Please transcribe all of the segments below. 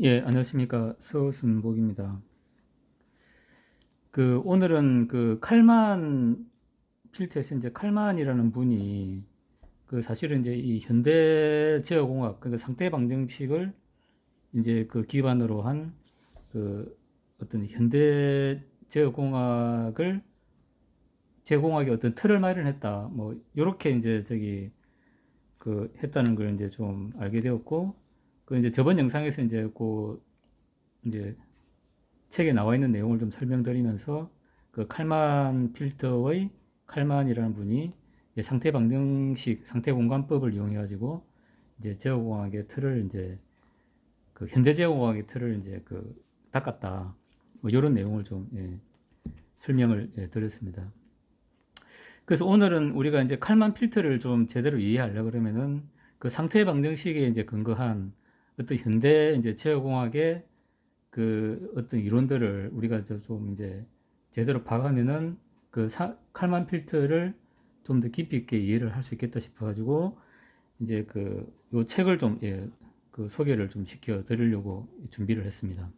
예, 안녕하십니까. 서순복입니다. 그, 오늘은 그 칼만 필터에서 이제 칼만이라는 분이 그 사실은 이제 이 현대 제어공학, 그 상태 방정식을 이제 그 기반으로 한 그 어떤 현대 제어공학을 제공학의 어떤 틀을 마련했다. 뭐, 요렇게 이제 저기 그 했다는 걸 이제 좀 알게 되었고, 그 이제 저번 영상에서 이제 그 이제 책에 나와 있는 내용을 좀 설명드리면서 그 칼만 필터의 칼만이라는 분이 상태 방정식, 상태 공간법을 이용해 가지고 이제 제어공학의 틀을 이제 그 현대 제어공학의 틀을 이제 그 닦았다. 뭐 이런 내용을 좀 예, 설명을 예, 드렸습니다. 그래서 오늘은 우리가 이제 칼만 필터를 좀 제대로 이해하려 그러면은 그 상태 방정식에 이제 근거한 어떤 현대 이제 제어공학의 그 어떤 이론들을 우리가 좀 이제 제대로 봐가면은 그 사, 칼만 필터를 좀 더 깊이 있게 이해를 할 수 있겠다 싶어가지고 이제 그 요 책을 좀 예, 그 소개를 좀 시켜 드리려고 준비를 했습니다.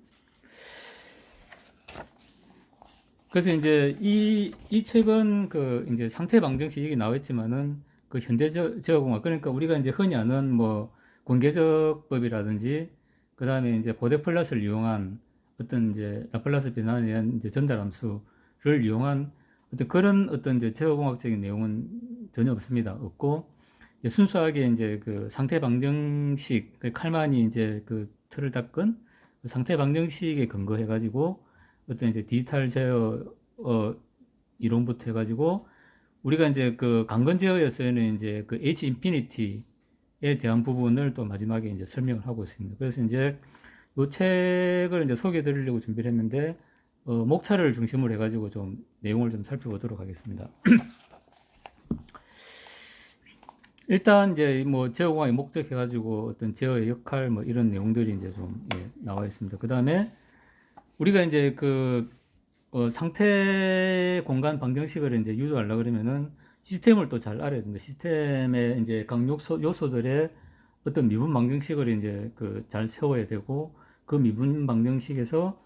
그래서 이제 이, 이 책은 그 이제 상태 방정식 얘기 나왔지만은 그 현대 제어공학 그러니까 우리가 이제 흔히 아는 뭐 공개적법이라든지 그 다음에 이제 고대 플러스를 이용한 어떤 이제 라플라스 변환에 대한 이제 전달 함수를 이용한 어떤 그런 어떤 이제 제어공학적인 내용은 전혀 없습니다. 없고 순수하게 이제 그 상태 방정식 그 칼만이 이제 그 틀을 닦은 그 상태 방정식에 근거해 가지고 어떤 이제 디지털 제어 어, 이론부터 해가지고 우리가 이제 그 강건 제어에서는 이제 그 H 인피니티에 대한 부분을 또 마지막에 이제 설명을 하고 있습니다. 그래서 이제 이 책을 이제 소개해 드리려고 준비를 했는데 어, 목차를 중심으로 해가지고 좀 내용을 좀 살펴보도록 하겠습니다. 일단 이제 뭐 제어공학의 목적 해가지고 어떤 제어의 역할 뭐 이런 내용들이 이제 좀 예, 나와 있습니다. 그 다음에 우리가 이제 그 어, 상태 공간 방정식을 이제 유도하려 그러면은 시스템을 또 잘 알아야 됩니다. 시스템의 이제 각 요소, 요소들의 어떤 미분 방정식을 이제 그 잘 세워야 되고 그 미분 방정식에서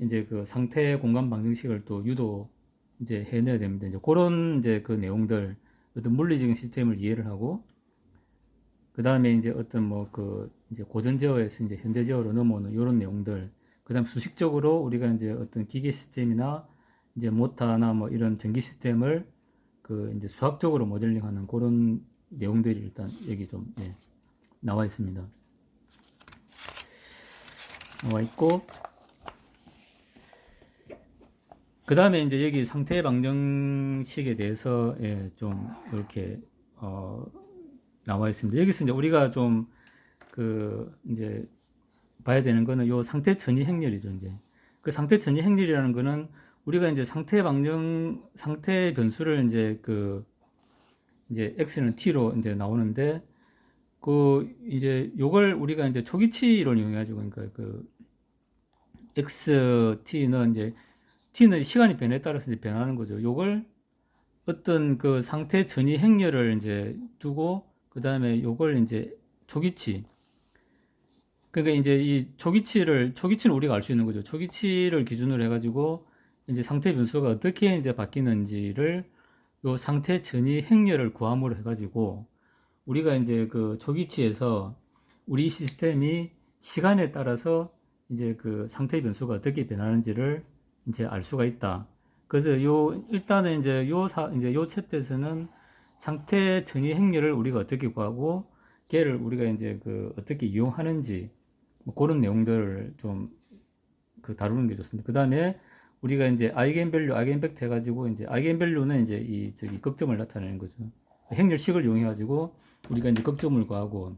이제 그 상태 공간 방정식을 또 유도 이제 해내야 됩니다. 이제 그런 이제 그 내용들 어떤 물리적인 시스템을 이해를 하고 그 다음에 이제 어떤 뭐 그 이제 고전 제어에서 이제 현대 제어로 넘어오는 이런 내용들 그 다음 수식적으로 우리가 이제 어떤 기계 시스템이나 이제 모터나 뭐 이런 전기 시스템을 그 이제 수학적으로 모델링하는 그런 내용들이 일단 여기 좀 예, 나와 있습니다. 나와 있고 그 다음에 이제 여기 상태 방정식에 대해서 예, 좀 이렇게 어, 나와 있습니다. 여기서 이제 우리가 좀 그 이제 봐야 되는 거는 요 상태 전이 행렬이죠, 이제. 그 상태 전이 행렬이라는 거는 우리가 이제 상태 방정, 상태 변수를 이제 그, 이제 x는 t로 이제 나오는데, 그, 이제 요걸 우리가 이제 초기치를 이용해 가지고, 그러니까 그, x, t는 이제, t는 시간이 변에 따라서 이제 변하는 거죠. 요걸 어떤 그 상태 전이 행렬을 이제 두고, 그 다음에 요걸 이제 초기치, 그러니까 이제 이 초기치를 초기치는 우리가 알 수 있는 거죠. 초기치를 기준으로 해 가지고 이제 상태 변수가 어떻게 이제 바뀌는지를 요 상태 전이 행렬을 구함으로 해가지고 우리가 이제 그 초기치에서 우리 시스템이 시간에 따라서 이제 그 상태 변수가 어떻게 변하는지를 이제 알 수가 있다. 그래서 요 일단은 이제 요 사, 이제 요 챕터에서는 상태 전이 행렬을 우리가 어떻게 구하고 걔를 우리가 이제 그 어떻게 이용하는지 뭐 그런 내용들을 좀 그 다루는 게 좋습니다. 그 다음에 우리가 이제 아이겐밸류, 아이겐벡터 해가지고 이제 아이겐밸류는 이제 이 저기 극점을 나타내는 거죠. 행렬식을 이용해가지고 우리가 이제 극점을 구하고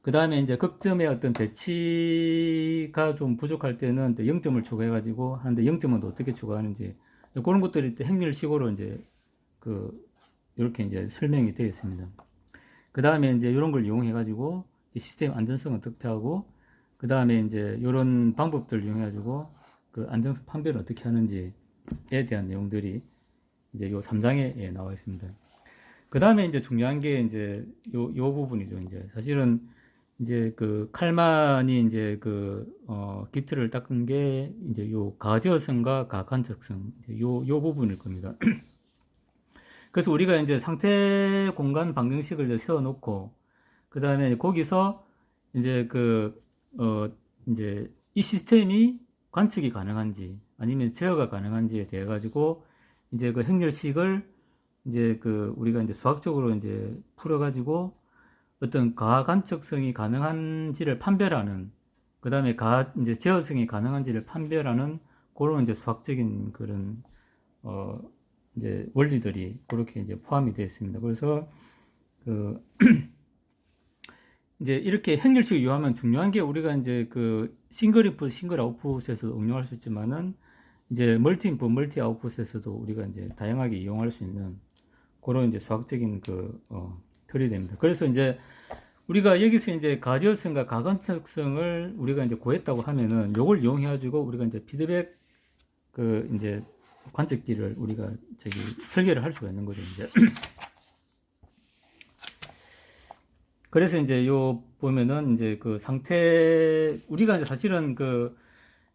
그 다음에 이제 극점의 어떤 배치가 좀 부족할 때는 0점을 추가해가지고 하는데 0점은 어떻게 추가하는지 그런 것들이 행렬식으로 이제 그 이렇게 이제 설명이 되어 있습니다. 그 다음에 이제 이런 걸 이용해가지고 시스템 안전성을 특표하고 그 다음에 이제 이런 방법들을 이용해 가지고 그 안정성 판별을 어떻게 하는지에 대한 내용들이 이제 요 3장에 예, 나와 있습니다. 그 다음에 이제 중요한 게 이제 요, 요 부분이죠. 이제 사실은 이제 그 칼만이 이제 그 어, 기틀을 닦은 게 이제 요 가지어성과 가간적성 요, 요 부분일 겁니다. 그래서 우리가 이제 상태 공간 방정식을 이제 세워놓고 그 다음에 거기서 이제 그 어, 이제 이 시스템이 관측이 가능한지 아니면 제어가 가능한지에 대해 가지고 이제 그 행렬식을 이제 그 우리가 이제 수학적으로 이제 풀어 가지고 어떤 가간척성이 가능한지를 판별하는 그 다음에 가 이제 제어성이 가능한지를 판별하는 그런 이제 수학적인 그런 어 이제 원리들이 그렇게 이제 포함이 되어 있습니다. 그래서 그 이제 이렇게 행렬식을 이용하면 중요한 게 우리가 이제 그 싱글 인풋, 싱글 아웃풋에서 응용할 수 있지만은 이제 멀티 인풋, 멀티 아웃풋에서도 우리가 이제 다양하게 이용할 수 있는 그런 이제 수학적인 그 어, 틀이 됩니다. 그래서 이제 우리가 여기서 이제 가지어성과 가간척성을 우리가 이제 구했다고 하면은 요걸 이용해 가지고 우리가 이제 피드백 그 이제 관측기를 우리가 저기 설계를 할 수가 있는 거죠, 이제. 그래서 이제 요 보면은 이제 그 상태 우리가 이제 사실은 그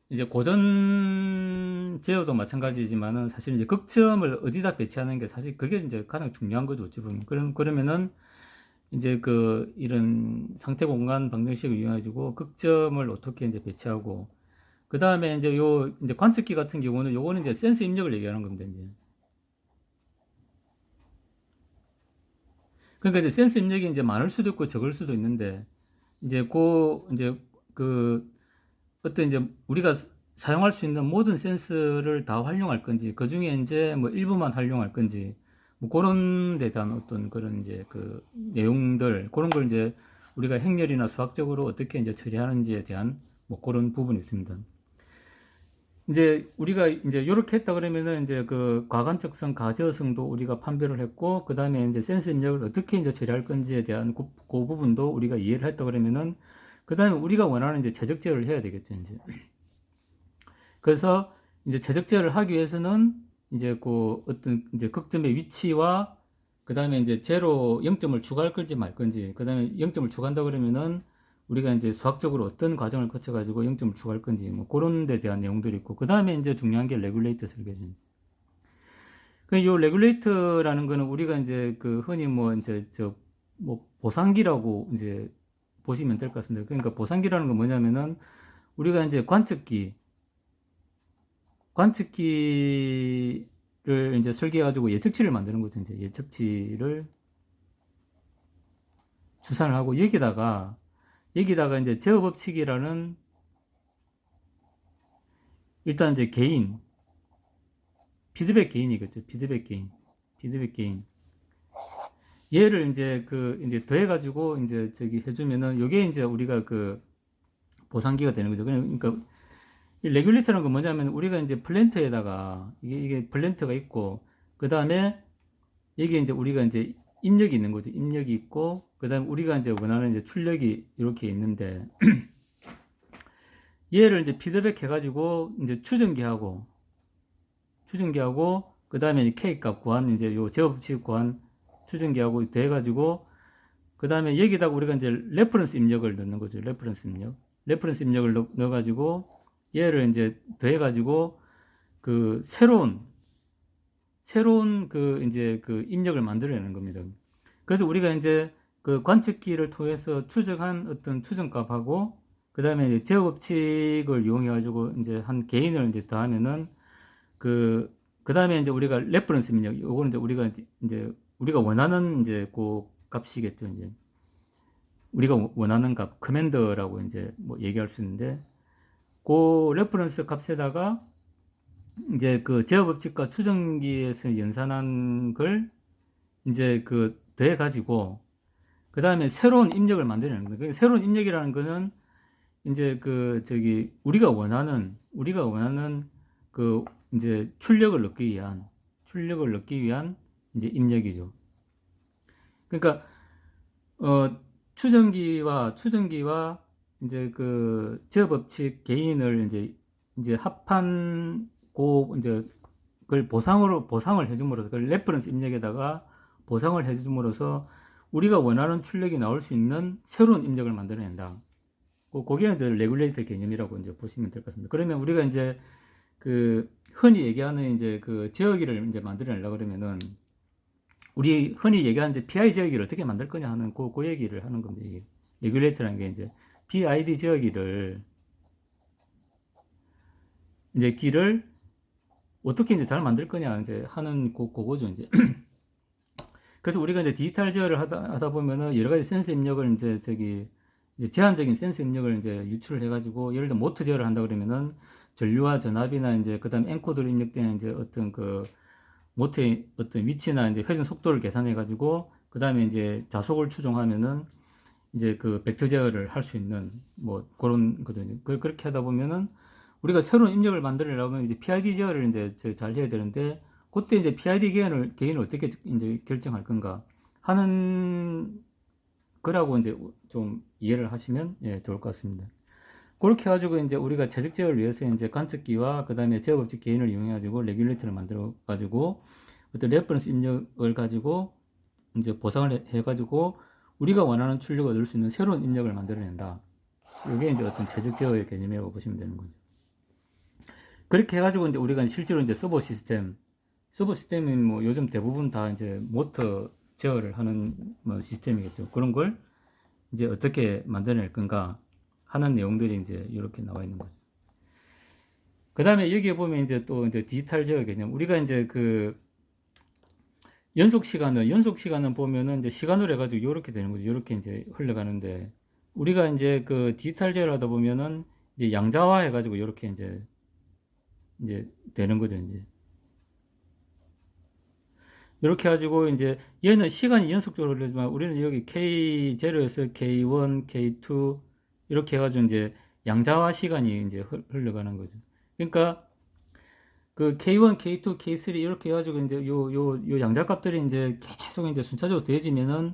이제 고전 제어도 마찬가지지만은 사실 이제 극점을 어디다 배치하는 게 사실 그게 이제 가장 중요한 거죠 어찌 보면. 그럼 그러면은 이제 그 이런 상태 공간 방정식을 이용해가지고 극점을 어떻게 이제 배치하고 그 다음에 이제 요 이제 관측기 같은 경우는 요거는 이제 센서 입력을 얘기하는 겁니다 이제 그러니까 이제 센서 입력이 이제 많을 수도 있고 적을 수도 있는데 이제 그 이제 그 어떤 이제 우리가 사용할 수 있는 모든 센서를 다 활용할 건지 그 중에 이제 뭐 일부만 활용할 건지 뭐 그런 데 대한 어떤 그런 이제 그 내용들 그런 걸 이제 우리가 행렬이나 수학적으로 어떻게 이제 처리하는지에 대한 뭐 그런 부분이 있습니다. 이제 우리가 이제 이렇게 했다 그러면은 이제 그 과간적성, 가제어성도 우리가 판별을 했고 그 다음에 이제 센서 입력을 어떻게 이제 처리할 건지에 대한 그, 그 부분도 우리가 이해를 했다 그러면은 그 다음에 우리가 원하는 이제 최적 제어를 해야 되겠죠 이제. 그래서 이제 최적 제어를 하기 위해서는 이제 그 어떤 이제 극점의 위치와 그 다음에 이제 제로 0점을 추가할 건지 말 건지 그 다음에 0점을 추가한다 그러면은 우리가 이제 수학적으로 어떤 과정을 거쳐 가지고 0점을 추가할 건지 뭐 그런 데 대한 내용들이 있고 그 다음에 이제 중요한 게 레귤레이터 설계지. 그요 레귤레이터라는 거는 우리가 이제 그 흔히 뭐 이제 저 뭐 보상기라고 이제 보시면 될 것 같습니다. 그러니까 보상기라는 건 뭐냐면은 우리가 이제 관측기 관측기를 이제 설계해 가지고 예측치를 만드는 거죠. 이제 예측치를 추산을 하고 여기다가 여기다가 이제 제어 법칙이라는 일단 이제 개인 피드백 개인이겠죠. 피드백 개인. 피드백 개인. 얘를 이제 그 이제 더해 가지고 이제 저기 해 주면은 요게 이제 우리가 그 보상기가 되는 거죠. 그러니까 이 레귤레이터는 건 뭐냐면 우리가 이제 플랜트에다가 이게 이게 플랜트가 있고 그다음에 여기 이제 우리가 이제 입력이 있는 거죠. 입력이 있고 그다음에 우리가 이제 원하는 이제 출력이 이렇게 있는데 얘를 이제 피드백 해가지고 이제 추정기하고 추정기하고 그 다음에 이제 K 값 구한 이제 요 제어법칙 구한 추정기하고 돼가지고 그 다음에 여기다가 우리가 이제 레퍼런스 입력을 넣는 거죠. 레퍼런스 입력. 레퍼런스 입력을 넣, 넣어가지고 얘를 이제 더해가지고 그 새로운 새로운 그 이제 그 입력을 만들어내는 겁니다. 그래서 우리가 이제 그 관측기를 통해서 추정한 어떤 추정값하고 그 다음에 제어 법칙을 이용해 가지고 이제 한 개인을 이제 더하면은 그, 그 다음에 이제 우리가 레퍼런스 입력, 요거는 이제 우리가 이제 우리가 원하는 이제 그 값이겠죠, 이제. 우리가 원하는 값, 커맨더라고 이제 뭐 얘기할 수 있는데, 그 레퍼런스 값에다가 이제 그 제어 법칙과 추정기에서 연산한 걸 이제 그 더해 가지고 그 다음에 새로운 입력을 만들어내는 거예요. 그러니까 새로운 입력이라는 거는 이제 그 저기 우리가 원하는 우리가 원하는 그 이제 출력을 넣기 위한 출력을 넣기 위한 이제 입력이죠. 그러니까 어 추정기와 추정기와 이제 그 제어 법칙 개인을 이제 이제 합한 고 이제 그걸 보상으로 보상을 해줌으로써 그 레퍼런스 입력에다가 보상을 해줌으로써 우리가 원하는 출력이 나올 수 있는 새로운 입력을 만들어낸다. 그- 그게 이제 레귤레이터 개념이라고 이제 보시면 될 것 같습니다. 그러면 우리가 이제 그 흔히 얘기하는 이제 그 지역기를 이제 만들어내려 그러면은 우리 흔히 얘기하는데 PI 지역기를 어떻게 만들 거냐 하는 그, 그 얘기를 하는 겁니다. 이게 레귤레이터라는 게 이제 PID 지역기를 이제 길을 어떻게 이제 잘 만들 거냐 이제 하는 그, 그거죠 이제. 그래서 우리가 이제 디지털 제어를 하다, 하다 보면은 여러 가지 센서 입력을 이제 저기 이제 제한적인 센서 입력을 이제 유출을 해가지고 예를 들어 모트 제어를 한다 그러면은 전류와 전압이나 이제 그다음 엔코드로 입력되는 이제 어떤 그 모트의 어떤 위치나 이제 회전 속도를 계산해 가지고 그다음에 이제 자속을 추종하면은 이제 그 벡터 제어를 할 수 있는 뭐 그런 거든요. 그 그렇게 하다 보면은 우리가 새로운 입력을 만들려면 이제 PID 제어를 이제 저잘 해야 되는데 그때 이제 PID 개인을 개인을 어떻게 이제 결정할 건가 하는 거라고 이제 좀 이해를 하시면 예, 좋을 것 같습니다. 그렇게 해가지고 이제 우리가 재적 제어를 위해서 이제 관측기와 그 다음에 제어 법칙 개인을 이용해가지고 레귤레이터를 만들어가지고 어떤 레퍼런스 입력을 가지고 이제 보상을 해- 해가지고 우리가 원하는 출력을 얻을 수 있는 새로운 입력을 만들어낸다. 이게 이제 어떤 재적 제어의 개념이라고 보시면 되는 거죠. 그렇게 해가지고 이제 우리가 실제로 이제 서버 시스템, 서버 시스템이 뭐 요즘 대부분 다 이제 모터 제어를 하는 뭐 시스템이겠죠. 그런 걸 이제 어떻게 만들어낼 건가 하는 내용들이 이제 이렇게 나와 있는 거죠. 그 다음에 여기에 보면 이제 또 이제 디지털 제어 개념. 우리가 이제 그 연속 시간은, 연속 시간은 보면은 이제 시간으로 해가지고 이렇게 되는 거죠. 이렇게 이제 흘러가는데 우리가 이제 그 디지털 제어를 하다 보면은 이제 양자화 해가지고 이렇게 이제 이제 되는 거죠, 이제. 이렇게 해가지고 이제 얘는 시간이 연속적으로 흐르지만 우리는 여기 K0에서 K1, K2 이렇게 해가지고 이제 양자화 시간이 이제 흘- 흘러가는 거죠. 그러니까 그 K1, K2, K3 이렇게 해가지고 이제 요, 요, 요 양자값들이 이제 계속 이제 순차적으로 더해지면은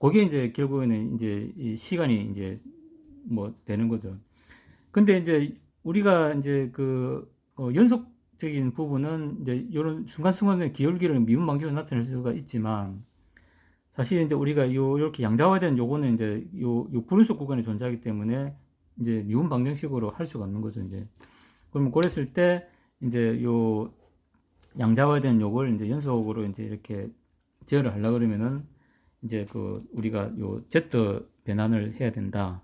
그게 이제 결국에는 이제 이 시간이 이제 뭐 되는 거죠. 근데 이제 우리가 이제 그 어, 연속 적인 부분은 이제 이런 순간순간의 기울기를 방식으로 나타낼 수가 있지만 사실 이제 우리가 요 이렇게 양자화된 요거는 이제 요, 요 불연속 구간에 존재하기 때문에 이제 미분 방정식으로 할 수가 없는 거죠 이제 그러면 그랬을 때 이제 요 양자화된 요걸 이제 연속으로 이제 이렇게 제어를 하려 그러면은 이제 그 우리가 요 Z 변환을 해야 된다.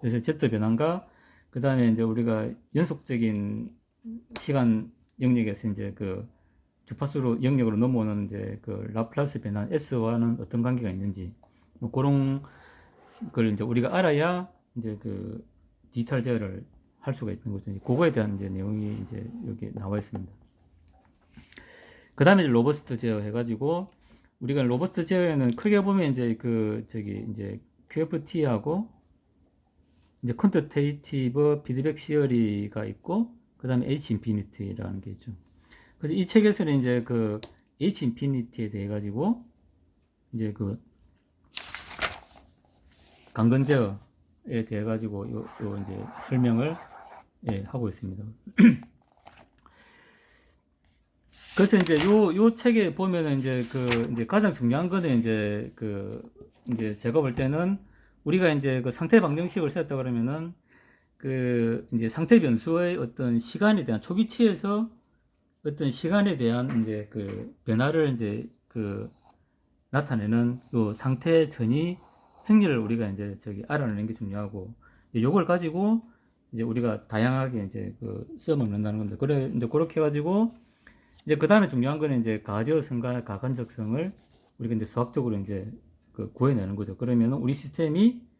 그래서 Z 변환과 그 다음에 이제 우리가 연속적인 시간 영역에서 이제 그 주파수로 영역으로 넘어오는 이제 그 라플라스 변환 S와는 어떤 관계가 있는지 뭐 그런 걸 이제 우리가 알아야 이제 그 디지털 제어를 할 수가 있는 거죠. 그거에 대한 이제 내용이 이제 여기 나와 있습니다. 그 다음에 로버스트 제어 해가지고 우리가 로버스트 제어에는 크게 보면 이제 그 저기 이제 QFT하고 이제 퀀터테이티브 피드백 시어리가 있고 그 다음에 H 인피니티라는 게 있죠. 그래서 이 책에서는 이제 그 H 인피니티에 대해 가지고 이제 그 강건 제어에 대해 가지고 요, 요 이제 설명을 예, 하고 있습니다. 그래서 이제 요, 요 책에 보면은 이제 그, 이제 가장 중요한 거는 이제 그, 이제 제가 볼 때는 우리가 이제 그 상태 방정식을 세웠다 그러면은 그, 이제 상태 변수의 어떤 시간에 대한 초기치에서 어떤 시간에 대한 이제 그 변화를 이제 그 나타내는 요 상태 전이 행렬을 우리가 이제 저기 알아내는 게 중요하고 요걸 가지고 이제 우리가 다양하게 이제 그 써먹는다는 건데 그래 이제 그렇게 해가지고 이제 그 다음에 중요한 거는 이제 가저성과 가간적성을 우리가 이제 수학적으로 이제 그 구해내는 거죠. 그러면 우리 시스템이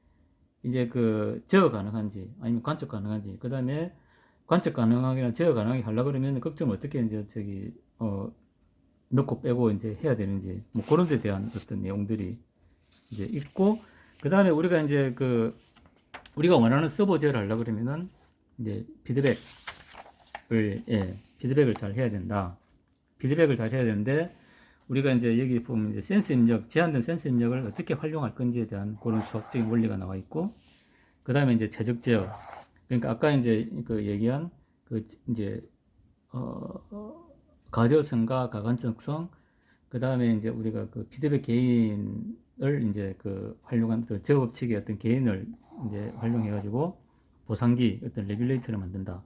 이제 그 제어 가능한지 아니면 관측 가능한지 그 다음에 관측 가능하게나 제어 가능하게 하려 그러면 걱정 어떻게 이제 저기 어 넣고 빼고 이제 해야 되는지 뭐 그런 데 대한 어떤 내용들이 이제 있고 그 다음에 우리가 이제 그 우리가 원하는 서버 제어를 하려 그러면은 이제 피드백을 예 피드백을 잘 해야 된다. 피드백을 잘 해야 되는데 우리가 이제 여기 보면 이제 센스 입력, 제한된 센스 입력을 어떻게 활용할 건지에 대한 그런 수학적인 원리가 나와 있고, 그 다음에 이제 최적 제어. 그러니까 아까 이제 그 얘기한 그 이제 어 가저성과 가간적성, 그 다음에 이제 우리가 그 피드백 개인 이제 그 활용한 어떤 제업 측의 어떤 개인을 이제 활용해 가지고 보상기 어떤 레귤레이터를 만든다.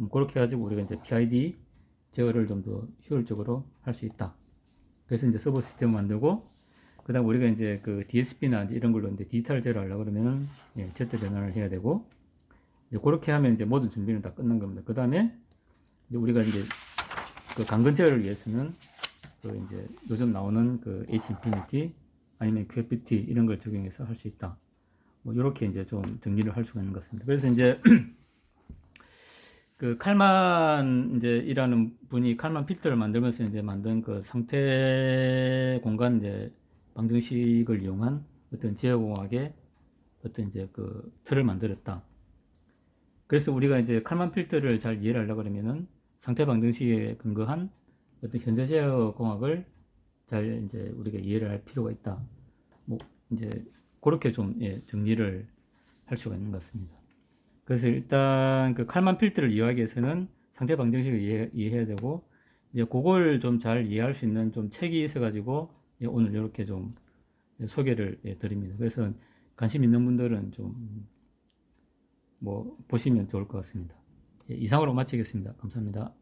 음, 그렇게 해가지고 우리가 이제 PID 제어를 좀 더 효율적으로 할 수 있다. 그래서 이제 서버 시스템을 만들고 그다음 우리가 이제 그 DSP나 이런 걸로 이제 디지털 제어를 하려고 그러면은 예, Z 변환을 해야 되고 이제 그렇게 하면 이제 모든 준비는 다 끝난 겁니다. 그다음에 이제 우리가 이제 그 강근 제어를 위해서는 그 이제 요즘 나오는 그 H 인피니티 아니면 QFT 이런 걸 적용해서 할 수 있다. 뭐 이렇게 이제 좀 정리를 할 수가 있는 것 같습니다. 그래서 이제 그 칼만 이제 일하는 분이 칼만 필터를 만들면서 이제 만든 그 상태 공간 이제 방정식을 이용한 어떤 제어공학의 어떤 이제 그 틀을 만들었다. 그래서 우리가 이제 칼만 필터를 잘 이해를 하려고 그러면은 상태 방정식에 근거한 어떤 현재 제어 공학을 잘 이제 우리가 이해를 할 필요가 있다. 뭐 이제 그렇게 좀 예, 정리를 할 수가 있는 것 같습니다. 그래서 일단 그 칼만 필터를 이해하기 위해서는 상태 방정식을 이해, 이해해야 되고 이제 그걸 좀 잘 이해할 수 있는 좀 책이 있어가지고 예, 오늘 이렇게 좀 예, 소개를 예, 드립니다. 그래서 관심 있는 분들은 좀 뭐 보시면 좋을 것 같습니다. 예, 이상으로 마치겠습니다. 감사합니다.